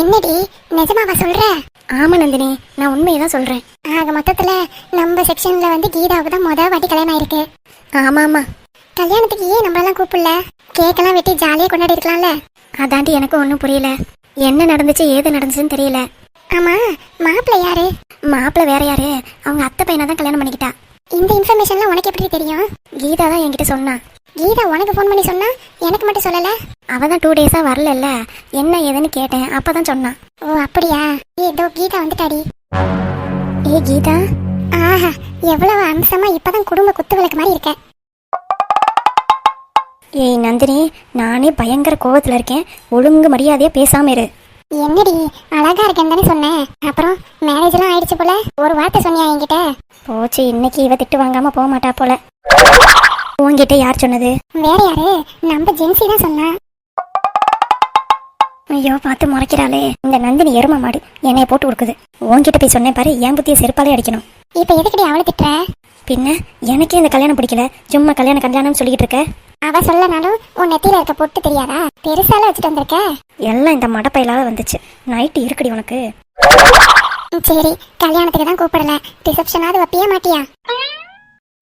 என்னடி நிஜமாவா சொல்ற? ஆமா நந்தினி நான் உண்மையை தான் சொல்றேன். ஆக மொத்தத்துல நம்ம செக்ஷன்ல வந்து கீதாவுக்கு தான் முத வாட்டி கல்யாணம் ஆயிருக்கு. ஆமா ஆமா. கல்யாணத்துக்கு ஏன் நம்மளெல்லாம் கூப்பிடல? கேக்கெல்லாம் வெட்டி ஜாலியா கொண்டாடி இருக்கலாம்ல. அதாண்டி எனக்கு ஒன்றும் புரியல. என்ன நடந்துச்சு ஏது நடந்துச்சுன்னு தெரியல. ஆமா மாப்பிள்ளை யாரு? மாப்பிள்ளை வேற யாரு? அவங்க அத்தை பையனை தான் கல்யாணம் பண்ணிக்கிட்டா. இந்த இன்ஃபர்மேஷன்லாம் உனக்கு எப்படி தெரியும்? கீதா தான் என்கிட்ட சொன்னா. கீதா உனக்கு ஃபோன் பண்ணி சொன்னா எனக்கு மட்டும் சொல்லல? அவ தான் டூ டேஸா வரலல்ல. என்ன ஏதுன்னு கேட்டேன். அப்பதான் சொன்னான் ஓ அப்படியா? ஏதோ கீதா வந்துட்டாடி. ஏ கீதா. ஆஹா எவ்வளவு அம்சமா இப்பதான் குடும்ப குத்து விளக்கு மாதிரி இருக்க. ஏய் நந்தினி நானே பயங்கர கோவத்துல இருக்கேன். ஒழுங்கு மரியாதையா பேசாம இரு. என்னடி அழகா இருக்கேன்னு தானே சொன்னேன். அப்புறம் மேரேஜ் எல்லாம் ஆயிடுச்சு போல. ஒரு வார்த்தை சொன்னியா என்கிட்ட? போச்சு இன்னைக்கு இவ திட்டு வாங்காம போக மாட்டா போல. உன்கிட்ட யார் சொன்னது? வேற யாரு? நம்ம ஜென்சி தான் சொன்னா. ஐயோ பார்த்து முறைக்கிறாளே. இந்த நந்தினி எரும மாடு என்னைய போட்டு கொடுக்குது. உன்கிட்ட போய் சொன்னேன் பாரு என் புத்திய செருப்பாலே அடிக்கணும். இப்ப எதுக்குடி அவளை திட்டுற? பின்ன எனக்கே இந்த கல்யாணம் பிடிக்கல. சும்மா கல்யாணம் கல்யாணம் சொல்லிக்கிட்டு இருக்க. அவ சொல்லனாலும் உன் நெத்தியில இருக்க பொட்டு தெரியாதா? பெருசால வச்சுட்டு வந்திருக்க? எல்லாம் இந்த மடப்பையிலால வந்துச்சு. நைட்டு இருக்குடி உனக்கு. சரி. கல்யாணத்துக்கு தான் கூப்பிடல. ரிசப்ஷனாவது வைப்பியா மாட்டியா?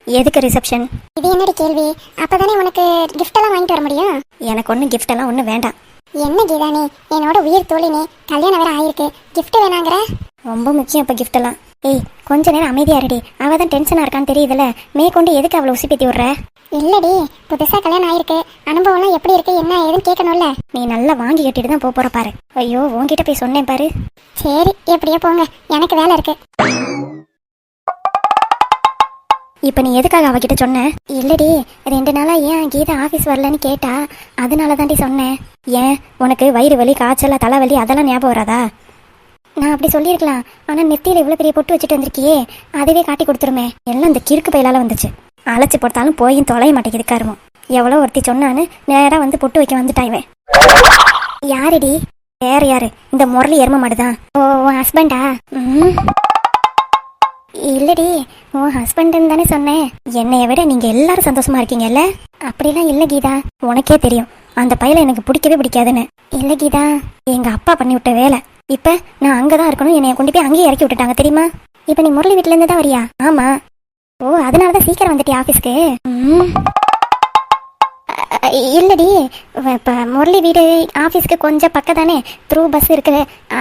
எதுக்கு ரிசப்ஷன் இது என்னடி கேள்வி? அப்பதானே உனக்கு கிஃப்ட் எல்லாம் வாங்கிட்டு வர முடியும்? எனக்கு ஒன்றும் gift எல்லாம் ஒன்றும் வேண்டாம். என்ன கீதா நீ என்னோட உயிர் தோழி நீ கல்யாணம் வேற ஆயிருக்கு. கிஃப்ட் வேணாங்கிற? ரொம்ப முக்கியம் இப்போ gift எல்லாம். ஏய் கொஞ்ச நேரம் அமைதியா இருடி. அவ தான் டென்ஷனா இருக்கான்னு தெரியுதுல. மேற்கொண்டு எதுக்கு அவளை உசிப்பேத்தி விடுற? இல்லடி புதுசா கல்யாணம் ஆயிருக்கு. அனுபவம்லாம் எப்படி இருக்கு என்ன ஏதுன்னு கேட்கணும்ல. நீ நல்லா வாங்கி கட்டிட்டு தான் போக போற பாரு. ஐயோ உன்கிட்ட போய் சொன்னேன் பாரு. சரி எப்படியோ போங்க. எனக்கு வேலை இருக்கு. இப்போ நீ எதுக்காக அவகிட்ட சொன்ன? இல்லடி ரெண்டு நாளா ஏன் கீதா ஆஃபீஸ் வரலன்னு கேட்டா அதனால தாண்டி சொன்னேன். ஏன்? உனக்கு வயிறு வலி காய்ச்சல் தலைவலி அதெல்லாம் ஞாபகம் வராதா? நான் அப்படி சொல்லியிருக்கலாம். ஆனா நெத்தியில இவ்வளவு பெரிய பொட்டு வச்சுட்டு வந்திருக்கியே அதுவே காட்டி கொடுத்துருமே. எல்லாம் இந்த கிறுக்கு பயிலால் வந்துச்சு. அழைச்சி போட்டாலும் போயும் தொலைய மாட்டேங்குது கருமம் எவ்வளோ ஒருத்தி சொன்னான்னு நேராக வந்து பொட்டு வைக்க வந்துட்டான் யாரடி யாருடி? வேற யாரு? இந்த முரளி எரும மாடுதான். ஓ உன் ஹஸ்பண்டா ம் இல்லடி உன் ஹஸ்பண்ட்னு தானே சொன்னேன். என்னைய விட நீங்க எல்லாரும் சந்தோஷமா இருக்கீங்கல்ல? அப்படிலாம் இல்ல கீதா. உனக்கே தெரியும். அந்த பையலை எனக்கு பிடிக்கவே பிடிக்காதுன்னு. இல்ல கீதா எங்க அப்பா பண்ணி விட்ட வேலை. இப்போ நான் அங்கே தான் இருக்கணும். என்னை கொண்டு போய் அங்கேயே இறக்கி விட்டுட்டாங்க தெரியுமா? இப்போ நீ முரளி வீட்ல இருந்து தான் வரியா? ஆமா. ஓ அதனால தான் சீக்கிரம் வந்துட்டியா ஆஃபீஸ்க்கு ம். இல்லடி. இப்போ முரளி வீடு ஆஃபீஸ்க்கு கொஞ்சம் பக்கம் தானே த்ரூ பஸ் இருக்கு.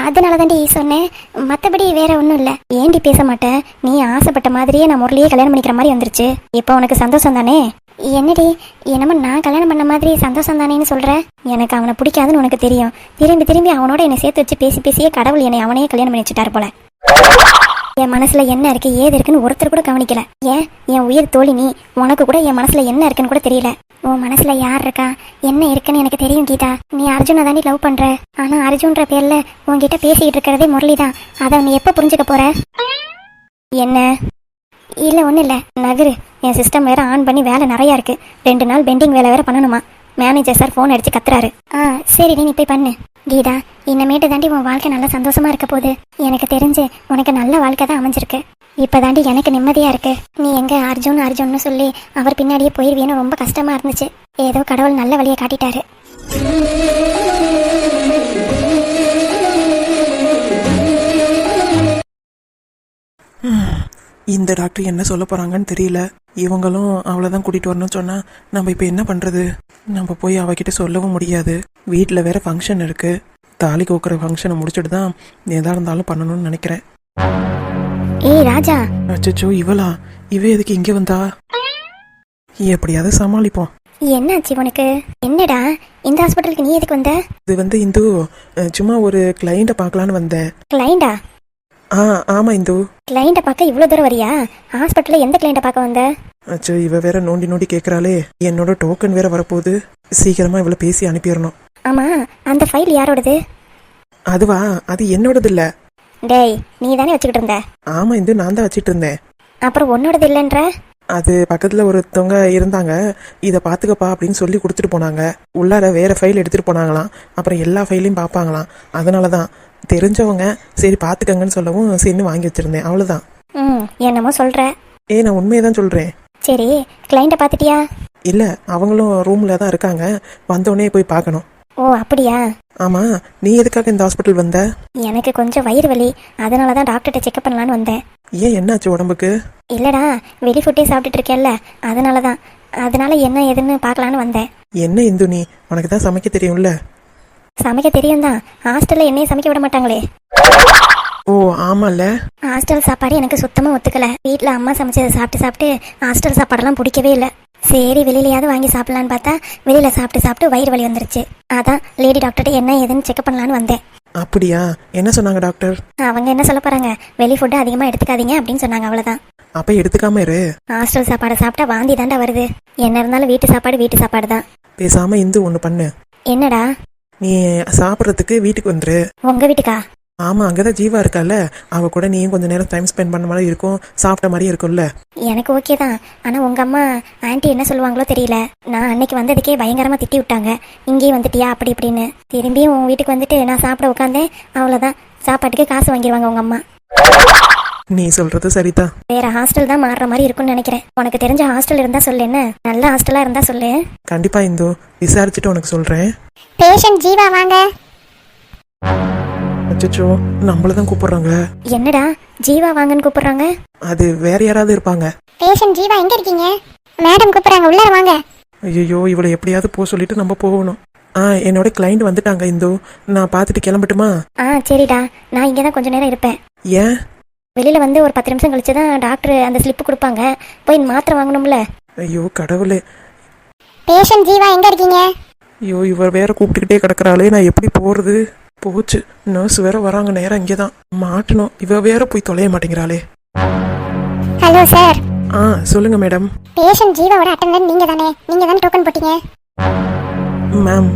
அதனால தாண்டி சொன்னேன். மற்றபடி வேற ஒன்றும் இல்லை. ஏண்டி பேச மாட்டேன் நீ ஆசைப்பட்ட மாதிரியே நான் முரளியே கல்யாணம் பண்ணிக்கிற மாதிரி வந்துருச்சு. இப்போ உனக்கு சந்தோஷம் தானே என்னடி என்னமோ நான் கல்யாணம் பண்ண மாதிரி சந்தோஷம் தானேன்னு சொல்ற? எனக்கு அவனை பிடிக்காதுன்னு உனக்கு தெரியும். திரும்பி திரும்பி அவனோட என்னை சேர்த்து வச்சு பேசி பேசியே கடவுள் என்னை அவனையே கல்யாணம் பண்ணி வச்சுட்டார் போல. என் மனசுல என்ன இருக்கு ஏது இருக்குன்னு ஒருத்தர் கூட கவனிக்கல. ஏன்? என் உயிர் தோழி நீ. உனக்கு கூட என் மனசுல என்ன இருக்குன்னு கூட தெரியல. உன் மனசுல யார் இருக்கா? என்ன இருக்குன்னு எனக்கு தெரியும் கீதா. நீ அர்ஜுனை தாண்டி லவ் பண்ற. ஆனா அர்ஜுன்ற பேர்ல உன்கிட்ட பேசிக்கிட்டு இருக்கிறதே முரளிதான். அதை நீ எப்ப புரிஞ்சுக்க போற? என்ன? இல்லை ஒன்றும் இல்லை. நகரு. என் சிஸ்டம் வேற ஆன் பண்ணி வேலை நிறைய இருக்கு. ரெண்டு நாள் பெண்டிங் வேலை வேற பண்ணணுமா? மேனேஜர் சார் ஃபோன் அடிச்சு கத்துறாரு. ஆ சரி நீ போய் பண்ணு. கீதா இனிமேட்டு தாண்டி உன் வாழ்க்கை நல்லா சந்தோஷமா இருக்க போகுது. எனக்கு தெரிஞ்சு உனக்கு நல்ல வாழ்க்கை தான் அமைஞ்சிருக்கு. இப்போ தாண்டி எனக்கு நிம்மதியா இருக்கு. நீ எங்க அர்ஜுன் அர்ஜுன்னு சொல்லி அவர் பின்னாடியே போயிருவியன்னு ரொம்ப கஷ்டமா இருந்துச்சு. ஏதோ கடவுள் நல்ல வழியை காட்டிட்டாரு. இந்த டாக்டர் என்ன சொல்ல போறாங்கன்னு தெரியல. இவங்களும் அவளை தான் கூட்டிட்டு வரணும்னு சொன்னா நம்ம இப்போ என்ன பண்றது? நம்ம போய் அவகிட்ட சொல்லவும் முடியாது. வீட்டில் வேற ஃபங்க்ஷன் இருக்கு. தாலி கோக்குற ஃபங்க்ஷனை முடிச்சுட்டு தான் எதா இருந்தாலும் பண்ணணும்னு நினைக்கிறேன். ஏய் ராஜா. அச்சச்சோ இவளா? இவ எதுக்கு இங்கே வந்தா? எப்படியாவது சமாளிப்போம். என்னாச்சு உனக்கு? என்னடா? இந்த ஹாஸ்பிட்டலுக்கு நீ எதுக்கு வந்த? இது வந்து இந்து சும்மா ஒரு கிளைண்ட்டை பார்க்கலான்னு வந்தேன். கிளைண்டா ஆ ஆமா இந்து. கிளைண்ட்டை பார்க்க இவ்வளோ தூரம் வரியா? ஹாஸ்பிட்டலில் எந்த கிளைண்ட்டை பார்க்க வந்த? அச்சோ இவ வேற நோண்டி நோண்டி கேட்குறாளே என்னோட டோக்கன் வேற வரப்போகுது. சீக்கிரமா இவளை பேசி அனுப்பிடணும். ஆமா அந்த ஃபைல் யாரோடது? அதுவா? அது என்னோடது இல்ல. டேய் நீ தானே வச்சுக்கிட்டு இருந்த? ஆமா இந்து நான் தான் வச்சிட்டு இருந்தேன். அப்புறம் உன்னோடது இல்லைன்ற? அது பக்கத்துல ஒருத்தவங்க இருந்தாங்க. இதை பாத்துக்கப்பா அப்படின்னு சொல்லி கொடுத்துட்டு போனாங்க. உள்ளார வேற ஃபைல் எடுத்துட்டு போனாங்களாம். அப்புறம் எல்லா ஃபைலையும் பார்ப்பாங்களாம். அதனால தான் தெரிஞ்சவங்க சரி பாத்துக்கங்கன்னு சொல்லவும் சரின்னு வாங்கி வச்சிருந்தேன். அவ்வளவுதான். ம் என்னமோ சொல்ற. ஏ நான் உண்மையை தான் சொல்கிறேன் சரி கிளைண்ட்டை பார்த்துட்டியா இல்லை அவங்களும் ரூமில் தான் இருக்காங்க. வந்தோடனே போய் பார்க்கணும். ஓ அப்படியா? ஆமாம் நீ எதுக்காக இந்த ஹாஸ்பிட்டல் வந்த? எனக்கு கொஞ்சம் வயிறு வலி. அதனால தான் டாக்டர்கிட்ட செக்அப் பண்ணலான்னு வந்தேன். ஏன் என்னாச்சு உடம்புக்கு? இல்லடா வெளி ஃபுட்டே சாப்பிட்டுட்டு இருக்கேல்ல அதனால தான் அதனால என்ன ஏதுன்னு பார்க்கலான்னு வந்தேன். என்ன இந்து நீ உனக்கு தான் சமைக்க தெரியும்ல? சமைக்க தெரியும் தான் ஹாஸ்டலில் என்னையும் சமைக்க விட மாட்டாங்களே. ஓ ஆமால்ல ஹாஸ்டல் சாப்பாடு எனக்கு சுத்தமாக ஒத்துக்கல. வீட்டில் அம்மா சமைச்சதை சாப்பிட்டு சாப்பிட்டு ஹாஸ்டல் சாப்பாடெல்லாம் பிடிக்கவே இல்லை. சரி வெளியிலயாவது வாங்கி சாப்பிடலான்னு பார்த்தா வெளியில் சாப்பிட்டு சாப்பிட்டு வயிறு வலி வந்துருச்சு. அதான் லேடி டாக்டர்கிட்ட என்ன ஏதுன்னு செக்அப் பண்ணலான்னு வந்தேன். அப்படியா? என்ன சொன்னாங்க டாக்டர் அவங்க என்ன சொல்ல போறாங்க? வெளி ஃபுட்டு அதிகமாக எடுத்துக்காதீங்க அப்படின்னு சொன்னாங்க அவ்வளோதான் அப்போ எடுத்துக்காம இரு. ஹாஸ்டல் சாப்பாடை சாப்பிட்டா வாந்தி தாண்டா வருது. என்ன இருந்தாலும் வீட்டு சாப்பாடு வீட்டு சாப்பாடு தான் பேசாம இந்து ஒன்று பண்ணு. என்னடா? நீ சாப்பிட்றதுக்கு வீட்டுக்கு வந்துரு. உங்க வீட்டுக்கா? ஆமா அங்கதான் ஜீவா இருக்கால. அவ கூட நீயும் கொஞ்ச நேரம் டைம் ஸ்பெண்ட் பண்ண மாதிரி இருக்கும் சாப்பிட்ட மாதிரி இருக்கும்ல. எனக்கு ஓகே தான். ஆனால் உங்கள் அம்மா ஆன்ட்டி என்ன சொல்லுவாங்களோ தெரியல. நான் அன்னைக்கு வந்ததுக்கே பயங்கரமாக திட்டி விட்டாங்க. இங்கேயும் வந்துட்டியா அப்படி இப்படின்னு. திரும்பியும் உன் வீட்டுக்கு வந்துட்டு நான் சாப்பிட உட்காந்தேன் அவ்வளோதான் சாப்பாட்டுக்கு காசு வாங்கிடுவாங்க உங்கள் அம்மா. நீ சொல்றது சரிதான் வேற ஹாஸ்டல் தான் மாறுற மாதிரி இருக்கும்னு நினைக்கிறேன். உனக்கு தெரிஞ்ச ஹாஸ்டல் இருந்தா சொல்லு என்ன? நல்ல ஹாஸ்டலா இருந்தா சொல்லு. கண்டிப்பா இந்து விசாரிச்சுட்டு உனக்கு சொல்றேன். பேஷண்ட் ஜீவா வாங்க. அச்சச்சோ நம்மள தான் கூப்பிடுறாங்க. என்னடா ஜீவா வாங்கன்னு கூப்பிடுறாங்க? அது வேற யாராவது இருப்பாங்க. பேஷண்ட் ஜீவா எங்க இருக்கீங்க? மேடம் கூப்பிடுறாங்க உள்ளார வாங்க. ஐயோ இவளை எப்படியாவது போக சொல்லிட்டு நம்ம போகணும். ஆ என்னோட கிளைண்ட் வந்துட்டாங்க இந்து. நான் பார்த்துட்டு கிளம்பட்டுமா? ஆ சரிடா. நான் இங்கே தான் கொஞ்ச நேரம் இருப்பேன். ஏன்? வெளியில வந்து ஒரு பத்து நிமிஷம் கழிச்சு தான் டாக்டர் அந்த ஸ்லிப்பு கொடுப்பாங்க. போய் மாத்திரை வாங்கணும்ல? ஐயோ கடவுளே. பேஷண்ட் ஜீவா எங்க இருக்கீங்க? ஐயோ இவர் வேற கூப்பிட்டுக்கிட்டே கிடக்குறாளே. நான் எப்படி போறது? போச்சு. நர்ஸ் வேற வராங்க. நேரம் இங்கே தான் மாட்டணும். இவ வேற போய் தொலைய மாட்டேங்கிறாளே. ஹலோ சார் ஆ சொல்லுங்க மேடம் பேஷண்ட் ஜீவாவோட அட்டெண்டன்ட் நீங்க தானே நீங்க தானே டோக்கன் போட்டீங்க? மேம்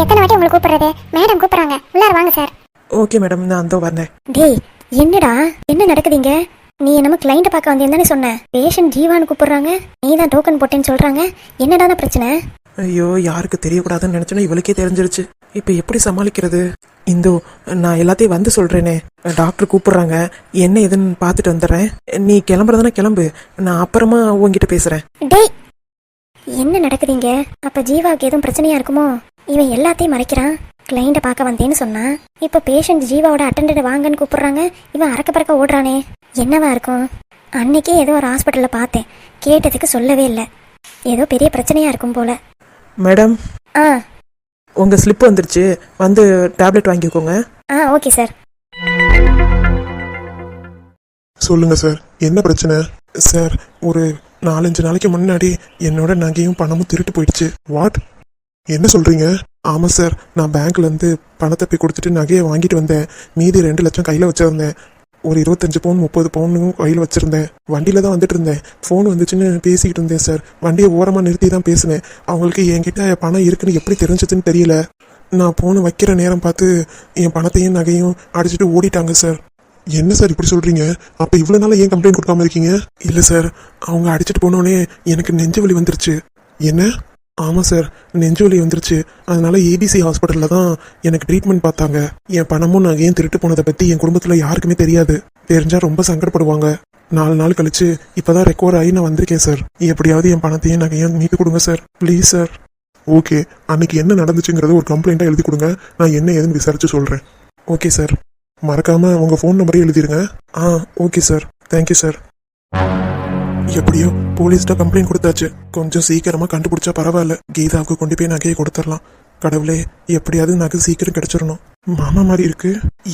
எத்தனை வாட்டி உங்களை கூப்பிடுறது? மேடம் கூப்பிடுறாங்க. உள்ளார வாங்க சார் ஓகே மேடம் நான் அந்த வந்தேன் டேய் என்னடா? என்ன நடக்குதுங்க? நீ என்னமோ கிளைண்ட்டை பார்க்க வந்தேன்னு தானே சொன்ன. பேஷண்ட் ஜீவான்னு கூப்பிடுறாங்க. நீ தான் டோக்கன் போட்டேன்னு சொல்றாங்க. என்னடா பிரச்சனை? ஐயோ யாருக்கு தெரியக்கூடாதுன்னு நினைச்சேன்னா இவளுக்கே தெரிஞ்சிருச்சு. இப்போ எப்படி சமாளிக்கிறது? இந்து நான் எல்லாத்தையும் வந்து சொல்றேனே. டாக்டர் கூப்பிடுறாங்க. என்ன ஏதுன்னு பார்த்துட்டு வந்துடுறேன். நீ கிளம்புறதுனா கிளம்பு. நான் அப்புறமா உன்கிட்ட பேசுறேன். டேய்! என்ன நடக்குதுங்க? அப்ப ஜீவாவுக்கு எதுவும் பிரச்சனையா இருக்குமோ? இவன் எல்லாத்தையும் மறைக்கிறான். கிளைண்ட்டை பார்க்க வந்தேன்னு சொன்னா இப்ப பேஷண்ட் ஜீவாவோட அட்டெண்டட் வாங்கன்னு கூப்பிடுறாங்க இவன் அறக்க பறக்க ஓடுறானே. என்னவா இருக்கும்? அன்னைக்கே ஏதோ ஒரு ஹாஸ்பிட்டல்ல பார்த்தேன். கேட்டதுக்கு சொல்லவே இல்லை. ஏதோ பெரிய பிரச்சனையா இருக்கும் போல. மேடம் ஆ. உங்க ஸ்லிப் வந்துருச்சு. வந்து டேப்லெட் வாங்கிக்கோங்க. ஆ ஓகே சார் சொல்லுங்க சார் என்ன பிரச்சனை? சார் ஒரு நாலஞ்சு நாளைக்கு முன்னாடி என்னோட நகையும் பணமும் திருட்டு போயிடுச்சு. வாட் என்ன சொல்றீங்க? ஆமாம் சார் நான் பேங்க்லேருந்து பணத்தை போய் கொடுத்துட்டு நகையை வாங்கிட்டு வந்தேன். மீதி ரெண்டு லட்சம் கையில் வச்சிருந்தேன். ஒரு இருபத்தஞ்சு பவுன் முப்பது பவுனும் கையில் வச்சுருந்தேன். வண்டியில தான் வந்துட்டு இருந்தேன். ஃபோன் வந்துச்சுன்னு பேசிக்கிட்டு இருந்தேன் சார் வண்டியை ஓரமாக நிறுத்தி தான் பேசினேன். அவங்களுக்கு என்கிட்ட பணம் இருக்குன்னு எப்படி தெரிஞ்சதுன்னு தெரியல. நான் ஃபோனை வைக்கிற நேரம் பார்த்து என் பணத்தையும் நகையும் அடிச்சுட்டு ஓடிட்டாங்க சார் என்ன சார் இப்படி சொல்கிறீங்க அப்போ இவ்வளோ நாளாக ஏன் கம்ப்ளைண்ட் கொடுக்காம இருக்கீங்க? இல்லை சார் அவங்க அடிச்சிட்டு போனோடனே எனக்கு நெஞ்சு வலி வந்துருச்சு. என்ன? ஆமாம் சார் நெஞ்சோலி வந்துருச்சு. அதனால ஏபிசி ஹாஸ்பிட்டலில் தான் எனக்கு ட்ரீட்மெண்ட் பார்த்தாங்க. என் பணமும் நகையும் திருட்டு போனதை பற்றி என் குடும்பத்தில் யாருக்குமே தெரியாது. தெரிஞ்சால் ரொம்ப சங்கடப்படுவாங்க. நாலு நாள் கழிச்சு இப்போதான் ரெக்கவர் ஆகி நான் வந்திருக்கேன் சார் எப்படியாவது என் பணத்தையும் நகையும் மீட்டு கொடுங்க சார் ப்ளீஸ் சார் ஓகே அன்னைக்கு என்ன நடந்துச்சுங்கிறத ஒரு கம்ப்ளைண்ட்டாக எழுதி கொடுங்க. நான் என்ன ஏதுன்னு விசாரிச்சு சொல்கிறேன் ஓகே சார் மறக்காமல் உங்கள் ஃபோன் நம்பரையும் எழுதிடுங்க ஆ okay sir thank you sir எப்படியோ போலீஸ்ட கம்ப்ளைண்ட் கொடுத்தாச்சு. கொஞ்சம் சீக்கிரமா கண்டுபிடிச்சா பரவாயில்ல. கீதாவுக்கு கொண்டு போய் நகையை கொடுத்துடலாம். கடவுளே எப்படியாவது நகை சீக்கிரம் கிடைச்சிடணும். மாமா மாதிரி இருக்கு.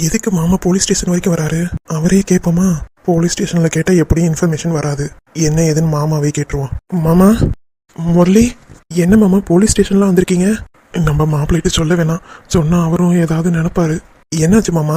எதுக்கு மாமா போலீஸ் ஸ்டேஷன் வரைக்கும் வராரு? அவரே கேட்போமா? போலீஸ் ஸ்டேஷன்ல கேட்டா எப்படியும் இன்ஃபர்மேஷன் வராது? என்ன ஏதுன்னு மாமாவே கேட்டுருவோம் மாமா முரளி என்ன மாமா போலீஸ் ஸ்டேஷன்லாம் வந்திருக்கீங்க? நம்ம மாப்பிள்ளைகிட்ட சொல்ல வேணாம். சொன்னா அவரும் ஏதாவது நினைப்பாரு. என்னாச்சு மாமா?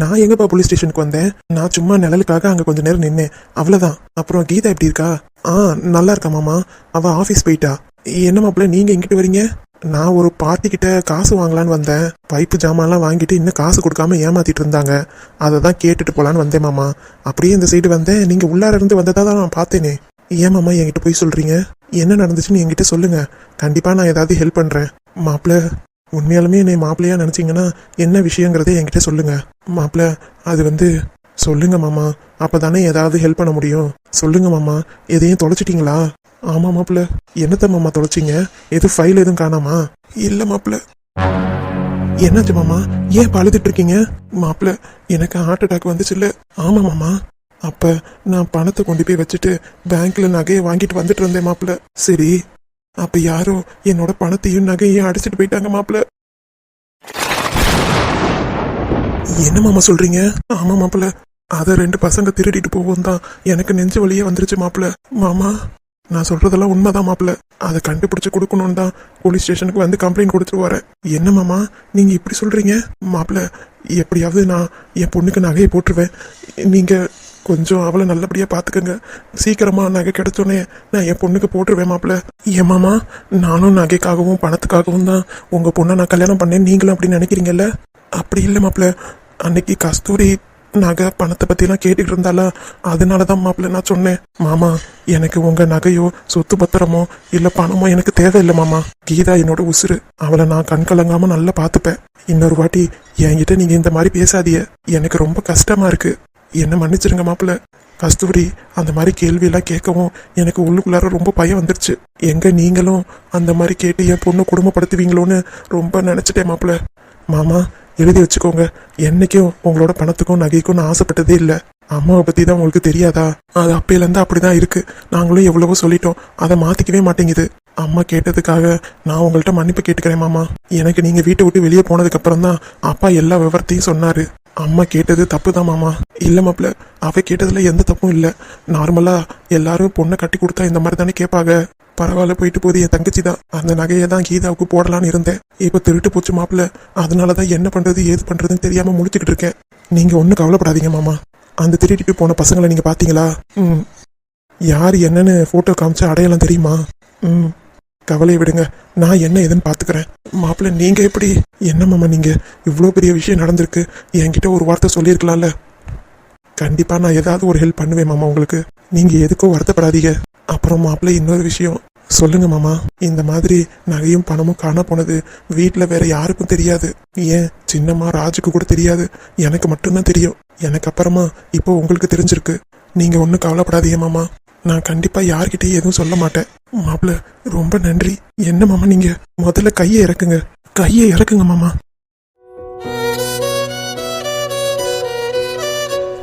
நான் எங்கப்பா போலீஸ் ஸ்டேஷனுக்கு வந்தேன்? நான் சும்மா நிழலுக்காக அங்க கொஞ்ச நேரம் நின்னேன். அவ்வளவுதான். அப்புறம் கீதா எப்படி இருக்கா? ஆ நல்லா இருக்கா மாமா. அவ ஆபீஸ் போயிட்டா. என்ன மாப்பிள்ள நீங்க எங்கிட்டு வரீங்க? நான் ஒரு பார்ட்டி கிட்ட காசு வாங்கலான்னு வந்தேன். பைப்பு ஜாமான்லாம் வாங்கிட்டு இன்னும் காசு கொடுக்காம ஏமாத்திட்டு இருந்தாங்க. அதை தான் கேட்டுட்டு போலான்னு வந்தேன் மாமா. அப்படியே இந்த சைடு வந்தேன். நீங்க உள்ளார இருந்து வந்ததா தான் நான் பார்த்தேனே. ஏன் மாமா என்கிட்ட போய் சொல்றீங்க? என்ன நடந்துச்சுன்னு என்கிட்ட சொல்லுங்க. கண்டிப்பா நான் ஏதாவது ஹெல்ப் பண்றேன். மாப்பிள்ள உண்மையாலுமே என்னை மாப்பிள்ளையா நினச்சிங்கன்னா என்ன விஷயங்கிறத என்கிட்ட சொல்லுங்க. மாப்பிள்ள அது வந்து சொல்லுங்க மாமா அப்பதானே ஏதாவது ஹெல்ப் பண்ண முடியும். சொல்லுங்க மாமா எதையும் தொலைச்சிட்டிங்களா? ஆமா மாப்பிள்ள என்னத்த மாமா தொலைச்சிங்க? எது ஃபைல் எதுவும் காணாமா? இல்ல மாப்பிள்ள. என்னாச்சு மாமா ஏன் பழுதுட்டு இருக்கீங்க? மாப்பிள்ள எனக்கு ஹார்ட் அட்டாக் வந்துச்சுல்ல. ஆமா மாமா. அப்ப நான் பணத்தை கொண்டு போய் வச்சுட்டு பேங்க்ல நகையை வாங்கிட்டு வந்துட்டு இருந்தேன் மாப்பிள்ள. சரி அப்ப யாரோ என்னோட பணத்தையும் நகையையும் அடிச்சிட்டு போயிட்டாங்க மாப்பிள்ள. என்ன மாமா சொல்றீங்க? ஆமா மாப்பிள்ள. அத ரெண்டு பசங்க திருடிட்டு போவோம் தான். எனக்கு நெஞ்சு வழியே வந்துருச்சு மாப்பிள்ள. மாமா நான் சொல்றதெல்லாம் உண்மைதான் மாப்பிள்ள. அதை கண்டுபிடிச்சு கொடுக்கணும்னு தான் போலீஸ் ஸ்டேஷனுக்கு வந்து கம்ப்ளைண்ட் கொடுத்துட்டு வரேன். என்ன மாமா? நீங்க இப்படி சொல்றீங்க? மாப்பிள்ள எப்படியாவது நான் என் பொண்ணுக்கு நகையை போட்டுருவேன். நீங்க கொஞ்சம் அவளை நல்லபடியா பாத்துக்கங்க. சீக்கிரமா நகை கிடைச்சோன்னே நான் என் பொண்ணுக்கு போட்டுருவேன் மாப்பிள்ள ஏன் மாமா நானும் நகைக்காகவும் பணத்துக்காகவும் தான் உங்க பொண்ணை நான் கல்யாணம் பண்ணேன் நீங்களும் அப்படி நினைக்கிறீங்கல்ல? அப்படி இல்லை மாப்பிள்ள அன்னைக்கு கஸ்தூரி நகை பணத்தை பத்திலாம் கேட்டுக்கிட்டு இருந்தால அதனால தான் மாப்பிள்ள நான் சொன்னேன். மாமா எனக்கு உங்க நகையோ சொத்து பத்திரமோ இல்ல பணமோ எனக்கு தேவையில்லை மாமா. கீதா என்னோட உசுரு அவளை நான் கண் கலங்காமல் நல்லா பார்த்துப்பேன் இன்னொரு வாட்டி என்கிட்ட நீங்க இந்த மாதிரி பேசாதீங்க. எனக்கு ரொம்ப கஷ்டமா இருக்கு. என்ன மன்னிச்சிருங்க மாப்பிள்ள. கஸ்தூரி அந்த மாதிரி கேள்வியெல்லாம் கேட்கவும் எனக்கு உள்ளுக்குள்ளார ரொம்ப பயம் வந்துருச்சு. எங்க நீங்களும் அந்த மாதிரி கேட்டு என் பொண்ணு குடும்பப்படுத்துவீங்களோன்னு ரொம்ப நினைச்சிட்டேன் மாப்பிள்ள. மாமா எழுதி வச்சுக்கோங்க. என்னைக்கும் உங்களோட பணத்துக்கும் நகைக்கும் நான் ஆசைப்பட்டதே இல்லை. அம்மாவை பத்தி தான் உங்களுக்கு தெரியாதா? அது அப்பையிலேருந்து அப்படி அப்படிதான் இருக்கு. நாங்களும் எவ்வளவோ சொல்லிட்டோம். அதை மாத்திக்கவே மாட்டேங்குது. அம்மா கேட்டதுக்காக நான் உங்கள்கிட்ட மன்னிப்பு கேட்டுக்கிறேன் மாமா. எனக்கு நீங்க வீட்டை விட்டு வெளியே போனதுக்கு அப்புறம் தான் அப்பா எல்லா விவரத்தையும் சொன்னாரு. அம்மா கேட்டது தப்பு தான் மாமா. இல்ல மாப்ள அவ கேட்டதுல எந்த தப்பும் இல்ல. நார்மலா எல்லாரும் பொண்ணை கட்டி கொடுத்தா இந்த மாதிரி தானே கேட்பாங்க. பரவாயில்ல போயிட்டு போது என் தங்கச்சி தான். அந்த நகையை தான் கீதாவுக்கு போடலான்னு இருந்தேன். இப்ப திருட்டு போச்சு மாப்பிள்ள. அதனாலதான் என்ன பண்றது ஏது பண்றதுன்னு தெரியாம முடிச்சுக்கிட்டு இருக்கேன். நீங்க ஒன்றும் கவலைப்படாதீங்க மாமா. அந்த திருடிட்டு போன பசங்களை நீங்க பாத்தீங்களா? ம். யார் என்னன்னு போட்டோ காமிச்சா அடையாளம் தெரியுமா? ம். கவலையை விடுங்க. நான் என்ன ஏதுன்னு பார்த்துக்கிறேன் மாப்பிள்ளை நீங்கள் எப்படி? என்ன மாமா நீங்கள் இவ்வளோ பெரிய விஷயம் நடந்திருக்கு. என்கிட்ட ஒரு வார்த்தை சொல்லியிருக்கலாம்ல. கண்டிப்பாக நான் ஏதாவது ஒரு ஹெல்ப் பண்ணுவேன் மாமா உங்களுக்கு. நீங்கள் எதுக்கும் வருத்தப்படாதீங்க. அப்புறம் மாப்பிள்ளை இன்னொரு விஷயம். சொல்லுங்க மாமா. இந்த மாதிரி நகையும் பணமும் காண போனது வீட்டில் வேற யாருக்கும் தெரியாது. ஏன்? சின்னம்மா ராஜுக்கு கூட தெரியாது. எனக்கு மட்டும்தான் தெரியும். எனக்கு அப்புறமா இப்போ உங்களுக்கு தெரிஞ்சிருக்கு. நீங்கள் ஒன்றும் கவலைப்படாதீங்க மாமா. நான் கண்டிப்பாக யார்கிட்டையும் எதுவும் சொல்ல மாட்டேன். மாப்பிள்ள ரொம்ப நன்றி. என்ன மாமா நீங்க? முதல்ல கையை இறக்குங்க. கையை இறக்குங்க மாமா.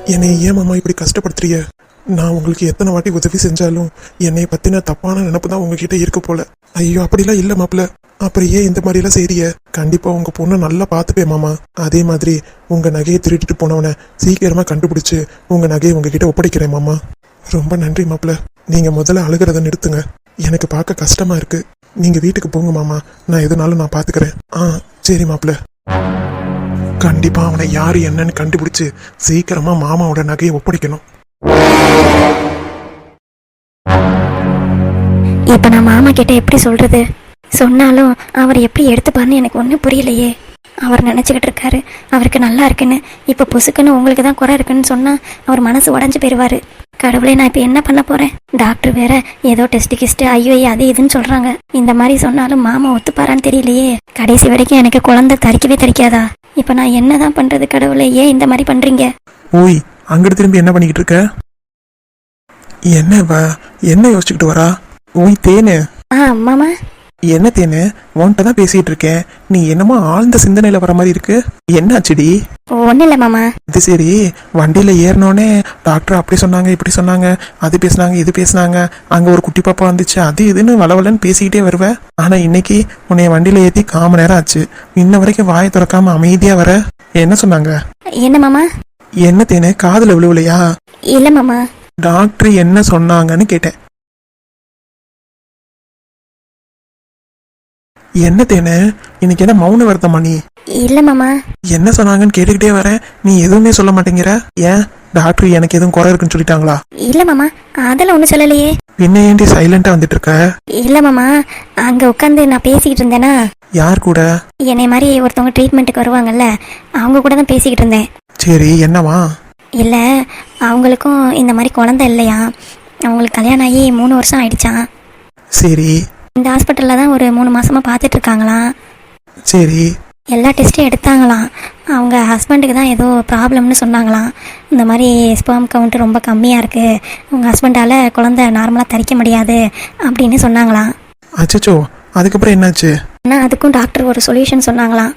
என்னை ஏன் மாமா இப்படி கஷ்டப்படுத்துறீங்க? நான் உங்களுக்கு எத்தனை வாட்டி உதவி செஞ்சாலும் என்னை பத்தின தப்பான நினப்பு தான் உங்ககிட்ட இருக்கு போல. ஐயோ அப்படிலாம் இல்ல மாப்பிள்ள அப்புறம் ஏன் இந்த மாதிரி எல்லாம் செய்றீங்க? கண்டிப்பா உங்க பொண்ணை நல்லா பார்த்துப்பேன் மாமா. அதே மாதிரி உங்க நகையை திருடிட்டு போனவனை சீக்கிரமா கண்டுபிடிச்சு உங்க நகையை உங்ககிட்ட ஒப்படைக்கிறேன் மாமா. ரொம்ப நன்றி மாப்பிள்ள நீங்க முதல்ல அழுகிறத நிறுத்துங்க. எனக்கு பார்க்க கஷ்டமா இருக்கு. நீங்க வீட்டுக்கு போங்க மாமா. நான் எதுனாலும் நான் பாத்துக்கிறேன். ஆ சரி மாப்பிள்ள. கண்டிப்பா அவனை யாரு என்னன்னு கண்டுபிடிச்சு சீக்கிரமா மாமாவோட நகையை ஒப்படைக்கணும். இப்ப நான் மாமா கிட்ட எப்படி சொல்றது? சொன்னாலும் அவர் எப்படி எடுத்துப்பார்னு எனக்கு ஒன்றும் புரியலையே. அவர் நினச்சிக்கிட்டு இருக்காரு. அவருக்கு நல்லா இருக்குன்னு இப்போ பொசுக்குன்னு உங்களுக்கு தான் குறை இருக்குன்னு சொன்னா அவர் மனசு உடஞ்சி போயிடுவார் கடவுளே நான் இப்போ என்ன பண்ண போறேன்? டாக்டர் வேற ஏதோ டெஸ்ட் கிஸ்ட் ஐயோ அது இதுன்னு சொல்றாங்க. இந்த மாதிரி சொன்னாலும் மாமா ஒத்துப்பாரான்னு தெரியலையே. கடைசி வரைக்கும் எனக்கு குழந்தை தரிக்கவே தரிக்காதா? இப்போ நான் என்னதான் பண்றது கடவுளே? ஏன் இந்த மாதிரி பண்றீங்க? ஓய் அங்கிட்டு திரும்பி என்ன பண்ணிக்கிட்டு இருக்க? என்ன என்ன யோசிச்சுக்கிட்டு வரா? ஓய் தேனு. ஆ மாமா. என்ன தேனு? உன்கிட்ட தான் பேசிட்டு இருக்கேன். நீ என்னமோ ஆழ்ந்த சிந்தனையில வர மாதிரி இருக்கு. என்னாச்சுடி? ஒன்றும் இல்லை மாமா. இது சரி. வண்டியில ஏறினோடனே டாக்டர் அப்படி சொன்னாங்க இப்படி சொன்னாங்க. அது பேசுனாங்க இது பேசுனாங்க. அங்க ஒரு குட்டி பாப்பா வந்துச்சு. அது இதுன்னு வளவலன்னு பேசிக்கிட்டே வருவ. ஆனா இன்னைக்கு உன்னைய வண்டியில ஏத்தி காம நேரம் ஆச்சு. இன்ன வரைக்கும் வாயை திறக்காம அமைதியா வர. என்ன சொன்னாங்க? என்ன மாமா? என்ன தேனு? காதுல விழுவலையா? இல்லை மாமா. டாக்டர் என்ன சொன்னாங்கன்னு கேட்டேன். என்ன தேனு? இன்னைக்கு என்ன மௌன வருத்தமா நீ? இல்லை மாமா. என்ன சொன்னாங்கன்னு கேட்டுக்கிட்டே வரேன். நீ எதுவுமே சொல்ல மாட்டேங்கிற? ஏன்? டாக்டர் எனக்கு எதுவும் குறை இருக்குன்னு சொல்லிட்டாங்களா? இல்லை மாமா அதெல்லாம் ஒன்றும் சொல்லலையே. என்ன ஏன்டி சைலண்டா வந்துட்டு இருக்க? இல்லை மாமா அங்கே உட்காந்து நான் பேசிக்கிட்டு இருந்தேனா? யார் கூட? என்னை மாதிரி ஒருத்தவங்க ட்ரீட்மெண்ட்டுக்கு வருவாங்கல்ல அவங்க கூட தான் பேசிக்கிட்டு இருந்தேன். சரி என்னவா? இல்லை அவங்களுக்கும் இந்த மாதிரி குழந்தை இல்லையா? அவங்களுக்கு கல்யாணம் ஆகி மூணு வருஷம் ஆயிடுச்சான் சரி இந்த ஹாஸ்பிட்டலில் தான் ஒரு மூணு மாசமா பார்த்துட்டு இருக்காங்களாம் சரி. எல்லா டெஸ்ட்டும் எடுத்தாங்களாம் அவங்க ஹஸ்பண்டுக்கு தான் ஏதோ ப்ராப்ளம்னு சொன்னாங்களாம் இந்த மாதிரி ஸ்பெர்ம் கவுண்ட் ரொம்ப கம்மியாக இருக்குது உங்கள் ஹஸ்பண்டால் குழந்தை நார்மலாக தரிக்க முடியாது அப்படின்னு சொன்னாங்களாம் அச்சச்சோ அதுக்கப்புறம் என்னாச்சு? ஆனால் அதுக்கும் டாக்டர் ஒரு சொல்யூஷன் சொன்னாங்களாம்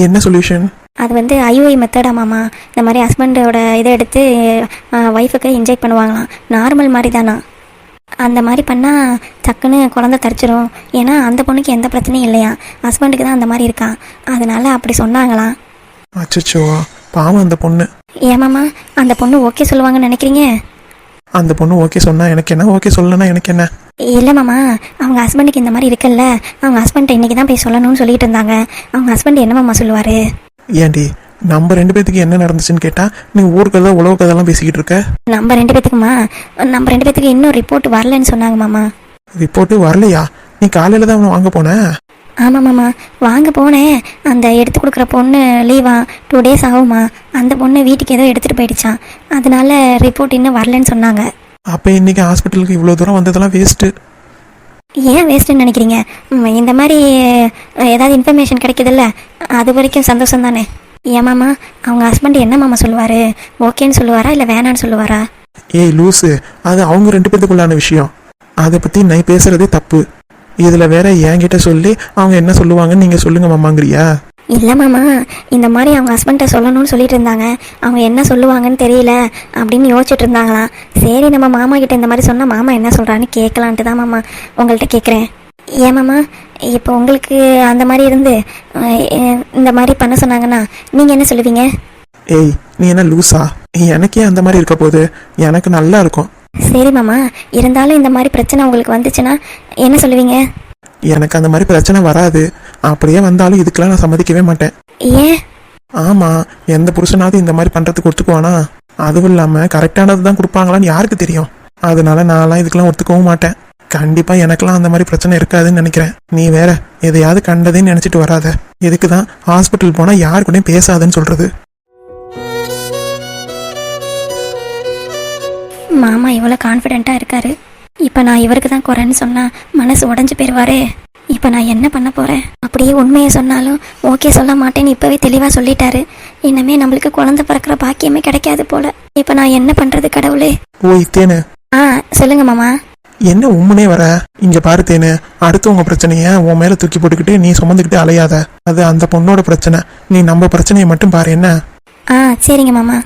என்ன சொல்யூஷன் அது வந்து ஐஓஐ மெத்தடா மாமா. இந்த மாதிரி ஹஸ்பண்டோட இதை எடுத்து ஒய்ஃபுக்கு இன்ஜெக்ட் பண்ணுவாங்களாம். நார்மல் மாதிரி தானா? அந்த மாதிரி பண்ணால் டக்குன்னு குழந்தை தரிச்சிரும். ஏன்னா அந்த பொண்ணுக்கு எந்த பிரச்சனையும் இல்லையா? ஹஸ்பண்டுக்கு தான் அந்த மாதிரி இருக்கான் அதனால அப்படி சொன்னாங்களாம் அச்சச்சோ பாவம் அந்த பொண்ணு. ஏமாமா அந்த பொண்ணு ஓகே சொல்லுவாங்கன்னு நினைக்கிறீங்க? அந்த பொண்ணு ஓகே சொன்னா எனக்கு என்ன ஓகே சொல்லனா எனக்கு என்ன? இல்லை மாமா அவங்க ஹஸ்பண்டுக்கு இந்த மாதிரி இருக்குல்ல. அவங்க ஹஸ்பண்ட்டை இன்றைக்கி தான் போய் சொல்லணும்னு சொல்லிட்டு இருந்தாங்க. அவங்க ஹஸ்பண்ட் என்ன மாமா சொல்லுவார்? ஏன்டி நம்ம ரெண்டு பேத்துக்கு என்ன நடந்துச்சுன்னு கேட்டா நீ ஊர் கதை உலக கதைலாம் பேசிக்கிட்டு இருக்க? நம்ம ரெண்டு பேத்துக்குமா? நம்ம ரெண்டு பேத்துக்கு இன்னும் ரிப்போர்ட் வரலன்னு சொன்னாங்க மாமா. ரிப்போர்ட்டு வரலையா? நீ காலையில தான் வாங்க போன? ஆமாம் மாமா. வாங்க போனேன். அந்த எடுத்து கொடுக்குற பொண்ணு லீவா? டூ டேஸ் ஆகுமா? அந்த பொண்ணு வீட்டுக்கு ஏதோ எடுத்துகிட்டு போயிடுச்சான் அதனால ரிப்போர்ட் இன்னும் வரலன்னு சொன்னாங்க. அப்ப இன்னைக்கு ஹாஸ்பிட்டலுக்கு இவ்வளவு தூரம் வந்ததெல்லாம் வேஸ்ட்டு ஏன் வேஸ்ட்டுன்னு நினைக்கிறீங்க? இந்த மாதிரி ஏதாவது இன்ஃபர்மேஷன் கிடைக்குதுல்ல? அது வரைக்கும் சந்தோஷம் தானே ஏன் மாமா அவங்க ஹஸ்பண்ட் என்ன மாமா சொல்லுவார்? ஓகேன்னு சொல்லுவாரா இல்லை வேணான்னு சொல்லுவாரா? ஏய் லூசு அது அவங்க ரெண்டு பேத்துக்குள்ளான விஷயம். அதை பத்தி நான் பேசுறதே தப்பு. இதுல வேற என்கிட்ட சொல்லி அவங்க என்ன சொல்லுவாங்கன்னு நீங்க சொல்லுங்க மாமாங்கிறியா? இல்லை மாமா இந்த மாதிரி அவங்க ஹஸ்பண்ட்டை சொல்லணும்னு சொல்லிட்டு இருந்தாங்க. அவங்க என்ன சொல்லுவாங்கன்னு தெரியல அப்படின்னு யோசிச்சுட்டு இருந்தாங்களாம். சரி நம்ம மாமா கிட்ட இந்த மாதிரி சொன்னால் மாமா என்ன சொல்கிறான்னு கேட்கலான்ட்டு தான் மாமா உங்கள்கிட்ட கேட்குறேன் ஏன் மாமா இப்போ உங்களுக்கு அந்த மாதிரி இருந்து இந்த மாதிரி பண்ண சொன்னாங்கன்னா நீங்கள் என்ன சொல்லுவீங்க? ஏய் நீ என்ன லூசா? எனக்கே அந்த மாதிரி இருக்க போது எனக்கு நல்லா இருக்கும். சரி மாமா இருந்தாலும் இந்த மாதிரி பிரச்சனை உங்களுக்கு வந்துச்சுன்னா என்ன சொல்லுவீங்க? எனக்கு அந்த மாதிரி பிரச்சனை வராது. அப்படியே வந்தாலும் இதுக்கெல்லாம் நான் சம்மதிக்கவே மாட்டேன். ஏன்? ஆமா எந்த புருஷனாவது இந்த மாதிரி பண்றதுக்கு ஒத்துக்குவானா? அதுவும் இல்லாம கரெக்டானது தான் கொடுப்பாங்களான்னு யாருக்கு தெரியும்? அதனால நான்லாம் இதுக்கெல்லாம் ஒத்துக்கவும் மாட்டேன். கண்டிப்பா எனக்கெல்லாம் அந்த மாதிரி பிரச்சனை இருக்காதுன்னு நினைக்கிறேன். நீ வேற எதையாவது கண்டதேன்னு நினைச்சிட்டு வராத. இதுக்கு தான் ஹாஸ்பிட்டல் போனா யாரு கூடயும் பேசாதன்னு சொல்றது? மாமா இவ்வளோ கான்ஃபிடென்ட்டாக இருக்காரு. இப்போ நான் இவருக்கு தான் குறைன்னு சொன்னால் மனசு உடஞ்சு போயிடுவாரே இப்போ நான் என்ன பண்ண போகிறேன் அப்படியே உண்மையை சொன்னாலும் ஓகே சொல்ல மாட்டேன்னு இப்போவே தெளிவாக சொல்லிட்டாரு. இனிமே நம்மளுக்கு குழந்தை பிறக்கிற பாக்கியமே கிடைக்காது போல. இப்போ நான் என்ன பண்ணுறது கடவுளே? ஓய் தேனு ஆ சொல்லுங்க மாமா. என்ன உம்முனே வர? இங்க பாரு தேனு அடுத்தவங்க பிரச்சனைய உன் மேல தூக்கி போட்டுக்கிட்டு நீ சுமந்துக்கிட்டு அலையாத. அது அந்த பொண்ணோட பிரச்சனை. நீ நம்ம பிரச்சனையை மட்டும் பாரு என்ன? ஆ சரிங்க மாமா.